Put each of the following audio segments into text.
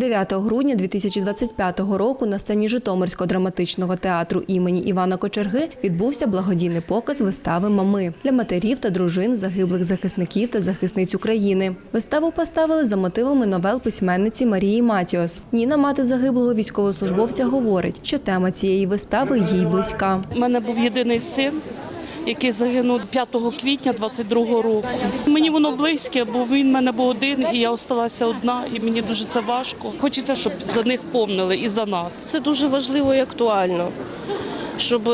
9 грудня 2025 року на сцені Житомирського драматичного театру імені Івана Кочерги відбувся благодійний показ вистави Мами для матерів та дружин загиблих захисників та захисниць України. Виставу поставили за мотивами новел письменниці Марії Матіос. Ніна, мати загиблого військовослужбовця, говорить, що тема цієї вистави їй близька. У мене був єдиний син, який загинув 5 квітня 22-го року. Мені воно близьке, бо він в мене був один, і я осталася одна, і мені дуже це важко. Хочеться, щоб за них помнили і за нас. Це дуже важливо і актуально, щоб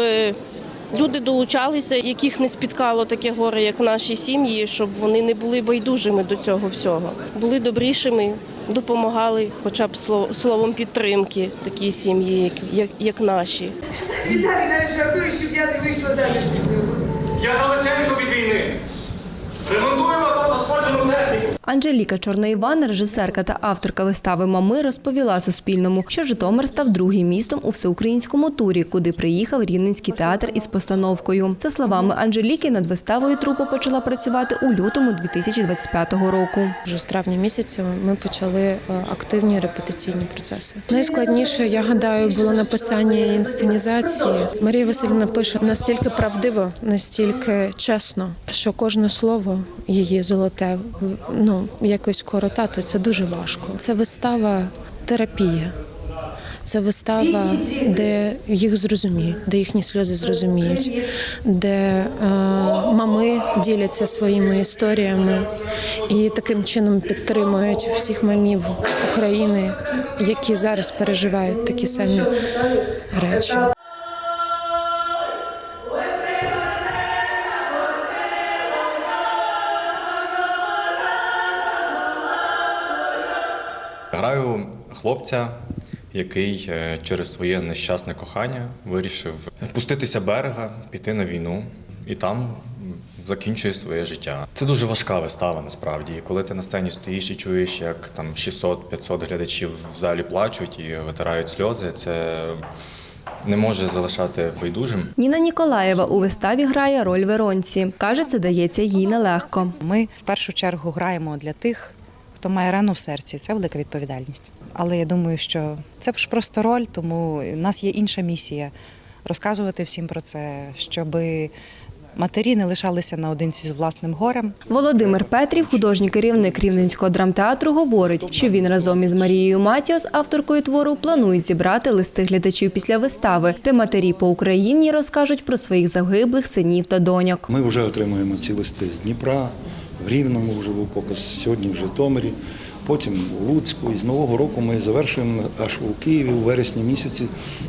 люди долучалися, яких не спіткало таке горе, як наші сім'ї, щоб вони не були байдужими до цього всього, були добрішими, допомагали, хоча б слов- словом підтримки такі сім'ї, як, як, як наші. Віталій навіть жартує, щоб я не вийшла заміж. Я далеченько від війни. Ремонтуємо тут пошкоджену техніку. Анжеліка Чорноїван, режисерка та авторка вистави Мами, розповіла Суспільному, що Житомир став другим містом у всеукраїнському турі, куди приїхав Рівненський театр із постановкою. За словами Анжеліки, над виставою трупа почала працювати у лютому 2025 року. Вже з травня місяця ми почали е, активні репетиційні процеси. Найскладніше, я гадаю, було написання інсценізації. Марія Васильівна пише настільки правдиво, настільки чесно, що кожне слово її золоте ну якось коротати. Це дуже важко. Це вистава терапія. Це вистава, де їх зрозуміють, де їхні сльози зрозуміють, де е, мами діляться своїми історіями і таким чином підтримують всіх мамів України, які зараз переживають такі самі речі. Граю хлопця, який е, через своє нещасне кохання вирішив пуститися берега, піти на війну і там закінчує своє життя. Це дуже важка вистава насправді. І коли ти на сцені стоїш і чуєш, як там 600-500 глядачів в залі плачуть і витирають сльози, це не може залишати байдужим. Ніна Ніколаєва у виставі грає роль Веронці. Каже, це дається їй нелегко. Ми в першу чергу граємо для тих, хто має рану в серці. Це велика відповідальність. Але я думаю, що це ж просто роль, тому в нас є інша місія розказувати всім про це, щоб матері не лишалися наодинці з власним горем. Володимир Петрів, художній керівник Рівненського драмтеатру, говорить, що він разом із Марією Матіос, авторкою твору, планують зібрати листи глядачів після вистави, де матері по Україні розкажуть про своїх загиблих синів та доньок. Ми вже отримуємо ці листи з Дніпра, в Рівному вже був показ, сьогодні в Житомирі, потім у Луцьку. І з Нового року ми завершуємо аж у Києві у вересні місяці,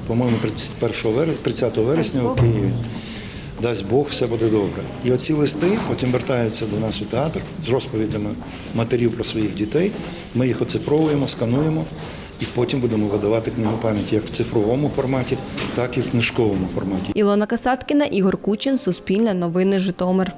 по-моєму, 31 вересня, 30 вересня у Києві. Дасть Бог, все буде добре. І оці листи потім вертаються до нас у театр з розповідями матерів про своїх дітей. Ми їх оцифровуємо, скануємо і потім будемо видавати книгу пам'яті як в цифровому форматі, так і в книжковому форматі. Ілона Касаткіна, Ігор Кучин, Суспільне новини, Житомир.